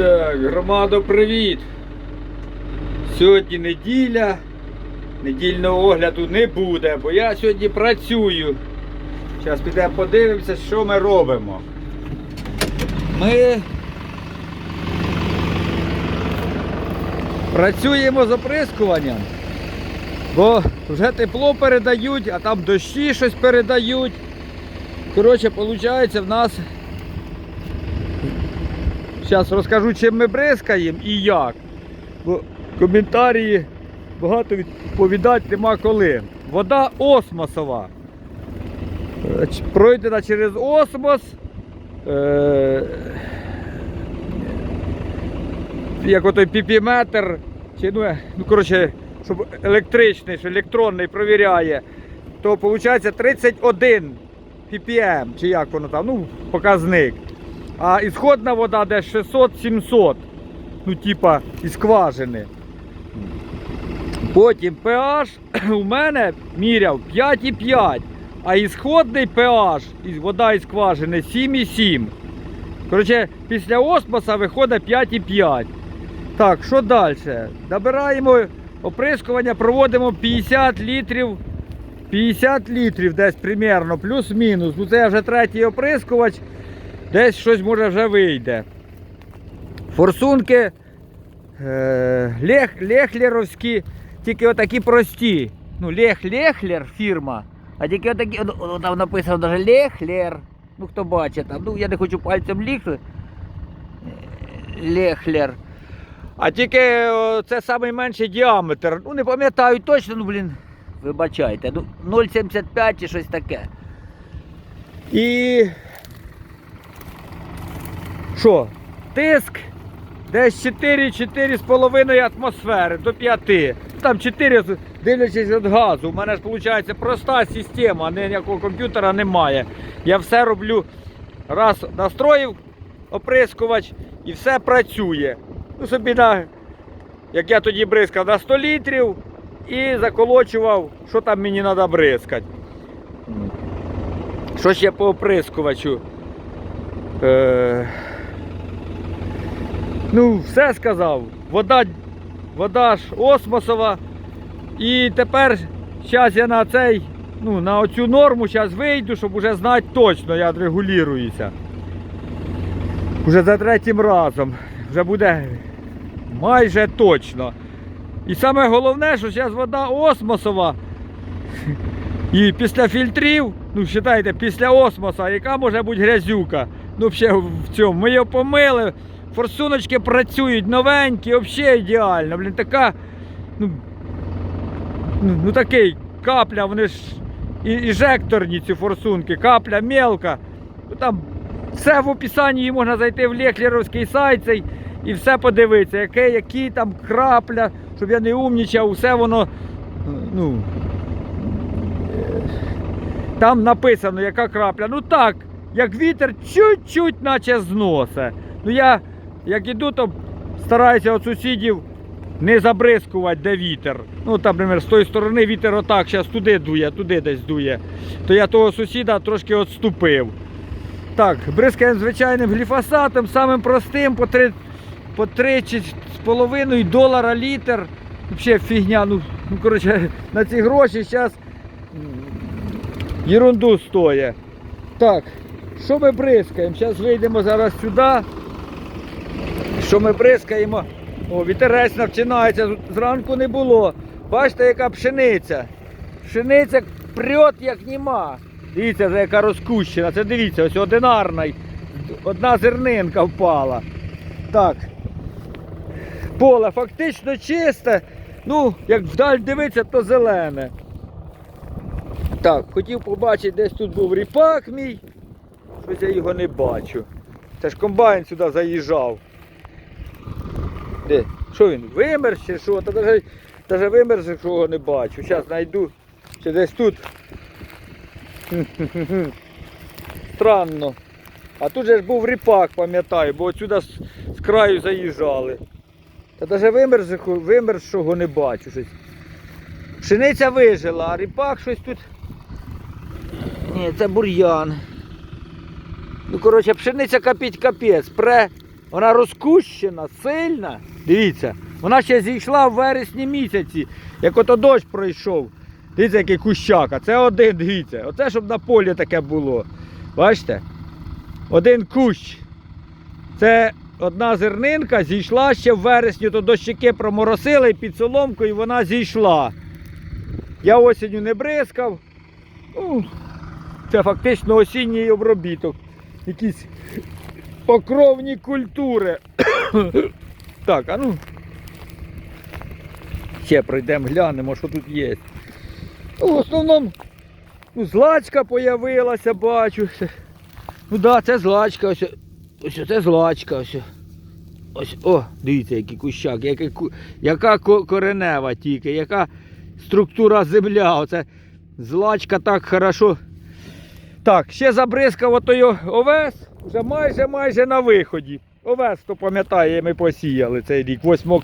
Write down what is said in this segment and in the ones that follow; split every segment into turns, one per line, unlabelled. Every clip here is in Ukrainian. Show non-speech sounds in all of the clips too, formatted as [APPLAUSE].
Так, громадо, привіт! Сьогодні неділя, недільного огляду не буде, бо я сьогодні працюю. Зараз підемо подивимося, що ми робимо. Ми працюємо з оприскуванням, бо вже тепло передають, а там дощі щось передають. Коротше, виходить, в нас Зараз розкажу, чим ми бризкаємо і як. Бо коментарі багато відповідати нема коли. Вода осмосова. Е, Пройдена через осмос. Е- як отой піпіметр, чи ну, е, ну коротше, щоб електричний, що електронний провіряє, то виходить 31 ppm, чи як воно там, ну, показник. А ісходна вода десь 600-700. Ну, типа, із скважини. Потім pH [CLEARS THROAT] у мене міряв 5,5. А ісходний pH, вода із скважини 7,7. Коротше, після осмоса виходить 5,5. Так, що далі? Набираємо оприскування, проводимо 50 літрів. 50 літрів десь примерно, плюс-мінус. Ну це вже третій оприскувач. Десь щось може вже вийде. Форсунки е, лех, лехлеровські, тільки отакі прості. Ну, Лех Лехлер фірма. А тільки отакі, о, о, там написано навіть Лехлер. Ну хто бачить там. Ну я не хочу пальцем ліхти. Лехлер. А тільки о, це найменший діаметр. Ну не пам'ятаю точно, ну блін. Вибачайте. Ну 0,75 чи щось таке. І що? Тиск десь 4-4,5 атмосфери до 5. Там 4, дивлячись від газу. У мене ж виходить проста система, ніякого комп'ютера немає. Я все роблю раз настроїв оприскувач і все працює. Ну собі на, як я тоді бризкав на 100 літрів і заколочував, що там мені треба бризкати. Що ще по оприскувачу? Е... Ну, все сказав. Вода, вода ж осмосова. І тепер зараз я на цей, ну, на оцю норму зараз вийду, щоб уже знати точно, як регулююся. Уже за третім разом. Вже буде майже точно. І саме головне, що зараз вода осмосова. І після фільтрів, ну вважайте, після осмоса, яка може бути грязюка. Ну, взагалі в цьому. Ми його помили, форсуночки працюють новенькі, взагалі ідеально. Блін, така. Ну, ну, ну такий капля, вони ж і, іжекторні ці форсунки, капля мелка. Ну, там все в описанні можна зайти в Лехлеровський сайт цей і все подивитися, яке, які там крапля, щоб я не умнічав, все воно. Ну, там написано, яка крапля. Ну так, як вітер чуть-чуть наче зносе. Ну я як іду, то стараюся від сусідів не забризкувати, де вітер. Ну там, наприклад, з тої сторони вітер отак зараз туди дує, туди десь дує. То я того сусіда трошки відступив. Так, бризкаємо звичайним гліфосатом, самим простим, по 3, по 3 чи з половиною долара літр. Взагалі фігня, ну, ну коротше, [LAUGHS] на ці гроші зараз Єрунду стоїть. Так, що ми бризкаємо? Зараз вийдемо зараз сюди. Що ми бризкаємо? О, вітерець починається. Зранку не було. Бачите, яка пшениця. Пшениця прет як нема. Дивіться, вже яка розкущена. Це дивіться, ось одинарна. Одна зернинка впала. Так. Поле фактично чисте. Ну, як вдаль дивитися, то зелене. Так, хотів побачити, десь тут був ріпак мій. Щось я його не бачу. Це ж комбайн сюди заїжджав. Де? Що він? Вимерз чи що? Та навіть, навіть вимерз, якщо не бачу. Зараз знайду. Чи десь тут. [LAUGHS] Странно. А тут же ж був ріпак, пам'ятаю, бо отсюди з, з краю заїжджали. Та навіть вимерз, вимерз, що його не бачу. Щось. Пшениця вижила, а ріпак щось тут. Ні, це бур'ян. Ну, коротше, пшениця капіть капець. Пре, Вона розкущена, сильна. Дивіться, вона ще зійшла в вересні місяці, як ото дощ пройшов. Дивіться, який кущак. А це один, дивіться. Оце щоб на полі таке було. Бачите? Один кущ. Це одна зернинка зійшла ще в вересні, то дощики проморосили під соломкою, вона зійшла. Я осінню не бризкав. Ну, це фактично осінній обробіток. Якісь покровні культури. Так, а ну. Ще пройдемо, глянемо, що тут є. Ну, в основному ну, злачка появилася, бачу. Ну так, да, це злачка, ось. Ось це злачка, ось. Ось, о, дивіться, який кущак, який, яка коренева тільки, яка структура земля. Оце злачка так хорошо. Так, ще забризкав отой овес, вже майже майже на виході. Овес, хто пам'ятає, ми посіяли цей рік, 8,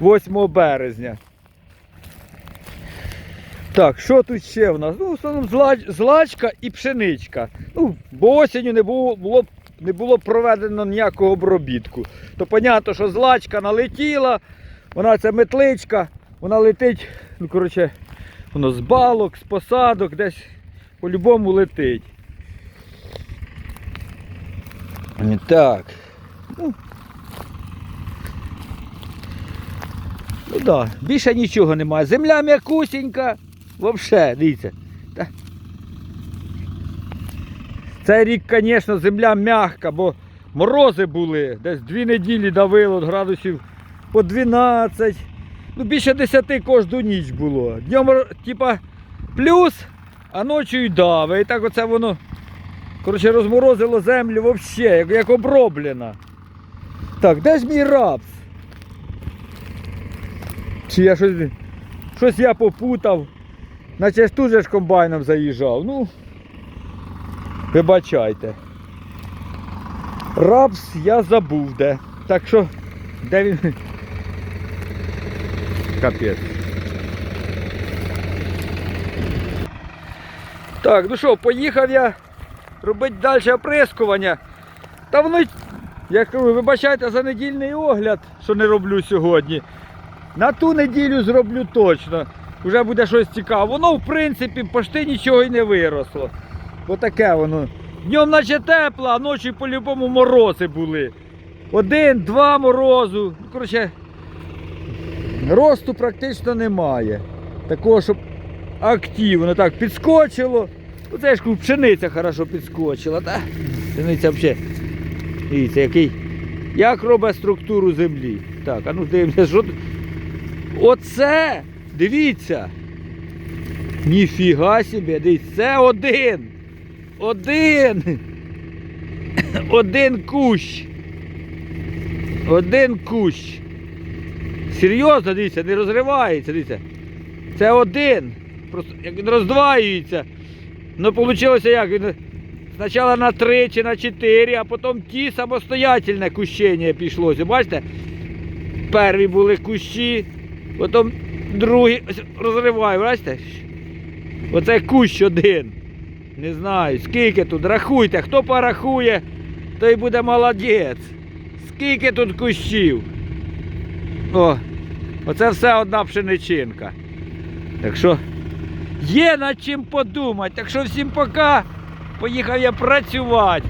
8 березня. Так, що тут ще в нас? Ну, в основному злач, злачка і пшеничка. Ну, бо осінню не було, було, не було проведено ніякого обробітку. То понятно, що злачка налетіла, вона це метличка, вона летить, ну коротше, воно з балок, з посадок, десь по-любому летить. Так. Ну, ну да, більше нічого немає. Земля м'якусінька. Взагалі, дивіться. Цей рік, звісно, земля м'яка, бо морози були. Десь дві неділі давило градусів по 12. Ну, більше 10 кожну ніч було. Днем, типа, плюс, а ночі й дави. І так оце воно. Коротше, розморозило землю взагалі, як, як оброблена. Так, де ж мій рапс? Чи я щось. Щось я попутав. Наче ж тут же ж комбайном заїжджав. Ну. Вибачайте. Рапс я забув де. Так що, де він? Капець. Так, ну що, поїхав я робити далі оприскування. Та воно, я кажу, вибачайте за недільний огляд, що не роблю сьогодні. На ту неділю зроблю точно. Вже буде щось цікаве. Воно, в принципі, почти нічого й не виросло. Отаке воно. Днем наче тепло, а ночі по-любому морози були. Один, два морозу. Ну, Коротше, росту практично немає. Такого, щоб активно так підскочило. Оце ж пшениця хорошо підскочила, так? Пшениця взагалі. Дивіться, який. Як робить структуру землі. Так, а ну дивимося, що тут. Оце! Дивіться! Ніфіга собі, дивіться, це один! Один! [COUGHS] Один кущ! Один кущ! Серйозно, дивіться, не розривається, дивіться. Це один. Просто як він роздваюється. Ну вийшло як? Він спочатку на три чи на чотири, а потім ті самостоятельне кущення пішлося. Бачите? Перві були кущі, потім другі ось розриваю, бачите? Оце кущ один. Не знаю, скільки тут. Рахуйте, хто порахує, той буде молодець. Скільки тут кущів. О, оце все одна пшеничинка. Так що є над чим подумати. Так що всім пока. Поїхав я працювати.